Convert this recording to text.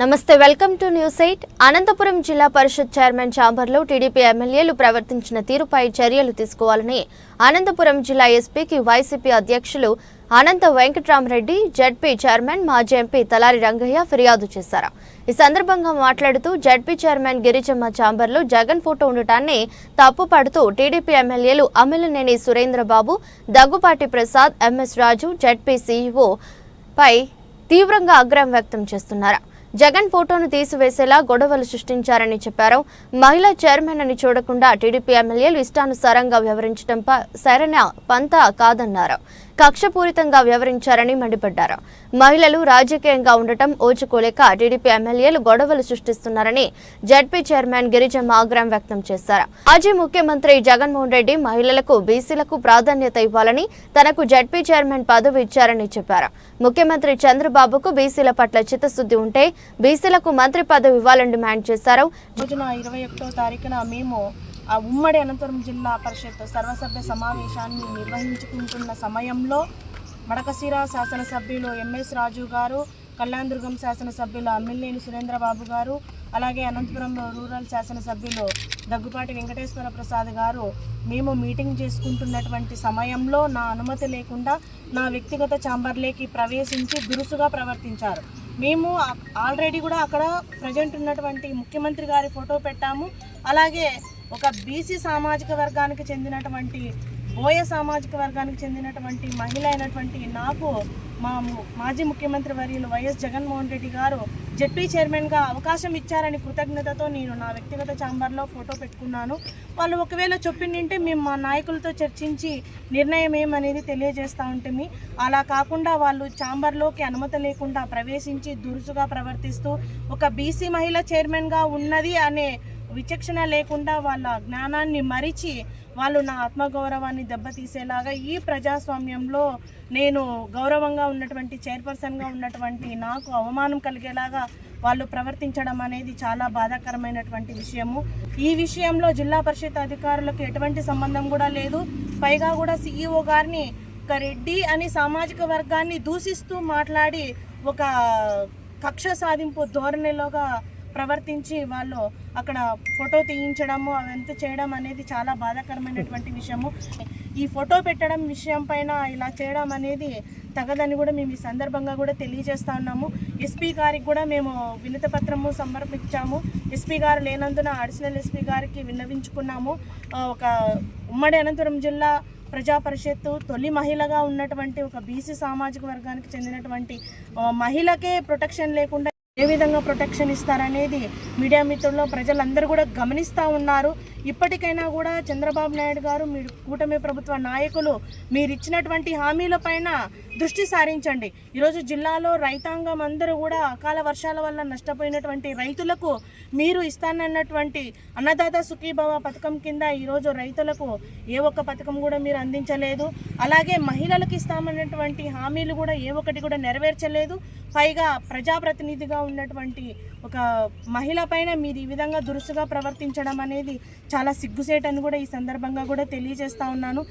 నమస్తే welcome to news eight. Anantapuram జిల్లా పరిషత్ chairman ఛాంబర్లో టీడీపీ ఎమ్మెల్యేలు ప్రవర్తించిన తీరుపై చర్యలు తీసుకోవాలని అనంతపురం జిల్లా ఎస్పీకి వైసీపీ అధ్యక్షులు అనంత వెంకట్రామరెడ్డి జడ్పీ చైర్మన్ మాజీ ఎంపీ తలారి రంగయ్య ఫిర్యాదు చేశారు. ఈ సందర్భంగా మాట్లాడుతూ జడ్పీ చైర్మన్ గిరిజమ్మ ఛాంబర్లో జగన్ ఫోటో ఉండటాన్ని తప్పుపడుతూ టీడీపీ ఎమ్మెల్యేలు Amilineni Surendrababu Daggupati Prasad MS Raju ZP CEO పై తీవ్రంగా ఆగ్రహం వ్యక్తం చేస్తున్నారు. జగన్ ఫోటోను తీసివేసేలా గొడవలు సృష్టించారని చెప్పారు. మహిళా చైర్మన్ అని చూడకుండా టీడీపీ ఎమ్మెల్యేలు ఇష్టానుసారంగా వ్యవహరించడం ప- సరైన పంత కాదన్నారు. కక్షపూరితంగా వ్యవహరించారని మండిపడ్డారు. మహిళలు రాజకీయంగా ఉండటం ఓచుకోలేక టీడీపీ ఎమ్మెల్యేలు గొడవలు సృష్టిస్తున్నారని జడ్పీ చైర్మన్ గిరిజమ్మ ఆగ్రహం వ్యక్తం చేశారు. మాజీ ముఖ్యమంత్రి జగన్మోహన్ రెడ్డి మహిళలకు బీసీలకు ప్రాధాన్యత ఇవ్వాలని తనకు జడ్పీ చైర్మన్ పదవి ఇచ్చారని చెప్పారు. ముఖ్యమంత్రి చంద్రబాబుకు బీసీల పట్ల చిత్తశుద్ధి ఉంటే బీసీలకు మంత్రి పదవి ఇవ్వాలని డిమాండ్ చేశారు. రోజున ఇరవై ఒకటో తారీఖున మేము ఆ ఉమ్మడి అనంతపురం జిల్లా పరిషత్ సర్వసభ్య సమావేశాన్ని నిర్వహించుకుంటున్న సమయంలో మడకశిర శాసనసభ్యులు ఎంఎస్ రాజు గారు కళ్యాణదుర్గం శాసనసభ్యులు అమ్మిల్లేని సురేంద్రబాబు గారు అలాగే అనంతపురం రూరల్ శాసనసభ్యులు దగ్గుపాటి వెంకటేశ్వర ప్రసాద్ గారు మేము మీటింగ్ చేసుకుంటున్నటువంటి సమయంలో నా అనుమతి లేకుండా నా వ్యక్తిగత ఛాంబర్లోకి ప్రవేశించి దురుసుగా ప్రవర్తించారు. మేము ఆల్రెడీ కూడా అక్కడ ప్రజెంట్ ఉన్నటువంటి ముఖ్యమంత్రి గారి ఫోటో పెట్టాము. అలాగే ఒక బీసీ సామాజిక వర్గానికి చెందినటువంటి బోయ సామాజిక వర్గానికి చెందినటువంటి మహిళ అయినటువంటి నాకు మా మాజీ ముఖ్యమంత్రి వర్యులు వైఎస్ జగన్మోహన్ రెడ్డి గారు జెడ్పీ చైర్మన్గా అవకాశం ఇచ్చారని కృతజ్ఞతతో నేను నా వ్యక్తిగత ఛాంబర్లో ఫోటో పెట్టుకున్నాను. వాళ్ళు ఒకవేళ చెప్పిండింటే మేము మా నాయకులతో చర్చించి నిర్ణయం ఏమనేది తెలియజేస్తూ ఉంటుంది అలా కాకుండా వాళ్ళు ఛాంబర్లోకి అనుమతి లేకుండా ప్రవేశించి దురుసుగా ప్రవర్తిస్తూ ఒక బీసీ మహిళ చైర్మన్గా ఉన్నది అనే విచక్షణ లేకుండా వాళ్ళ జ్ఞానాన్ని మరిచి వాళ్ళు నా ఆత్మగౌరవాన్ని దెబ్బతీసేలాగా ఈ ప్రజాస్వామ్యంలో నేను గౌరవంగా ఉన్నటువంటి చైర్పర్సన్గా ఉన్నటువంటి నాకు అవమానం కలిగేలాగా వాళ్ళు ప్రవర్తించడం అనేది చాలా బాధాకరమైనటువంటి విషయము. ఈ విషయంలో జిల్లా పరిషత్ అధికారులకు ఎటువంటి సంబంధం కూడా లేదు. పైగా కూడా సీఈఓ గారిని ఒక రెడ్డి అని సామాజిక వర్గాన్ని దూషిస్తూ మాట్లాడి ఒక కక్ష సాధింపు ధోరణిలోగా ప్రవర్తించి వాళ్ళు అక్కడ ఫోటో తీయించడము అవంతా చేయడం అనేది చాలా బాధాకరమైనటువంటి విషయము. ఈ ఫోటో పెట్టడం విషయం పైన ఇలా చేయడం అనేది తగదని కూడా మేము ఈ సందర్భంగా కూడా తెలియజేస్తా ఉన్నాము. ఎస్పీ గారికి కూడా మేము వినతి పత్రము సమర్పించాము. ఎస్పీ గారు లేనందున అడిషనల్ ఎస్పీ గారికి విన్నవించుకున్నాము. ఒక ఉమ్మడి అనంతపురం జిల్లా ప్రజా పరిషత్తు తొలి మహిళగా ఉన్నటువంటి ఒక బీసీ సామాజిక వర్గానికి చెందినటువంటి మహిళకే ప్రొటెక్షన్ లేకుండా ఏ విధంగా ప్రొటెక్షన్ ఇస్తారనేది మీడియా మిత్రుల్లో ప్రజలందరూ కూడా గమనిస్తూ ఉన్నారు. ఇప్పటికైనా కూడా చంద్రబాబు నాయుడు గారు మీ కూటమి ప్రభుత్వ నాయకులు మీరు ఇచ్చినటువంటి హామీలపైన దృష్టి సారించండి. ఈరోజు జిల్లాలో రైతాంగం అందరూ కూడా అకాల వర్షాల వల్ల నష్టపోయినటువంటి రైతులకు మీరు ఇస్తానన్నటువంటి అన్నదాత సుఖీభవ పథకం కింద ఈరోజు రైతులకు ఏ ఒక్క పథకం కూడా మీరు అందించలేదు. అలాగే మహిళలకు ఇస్తామన్నటువంటి హామీలు కూడా ఏ ఒక్కటి కూడా నెరవేర్చలేదు. పైగా ప్రజాప్రతినిధిగా ఉన్నటువంటి ఒక మహిళ పైన మీరు ఈ విధంగా దురుసుగా ప్రవర్తించడం అనేది చాలా సిగ్గుసేటని కూడా ఈ సందర్భంగా కూడా తెలియజేస్తా ఉన్నాను.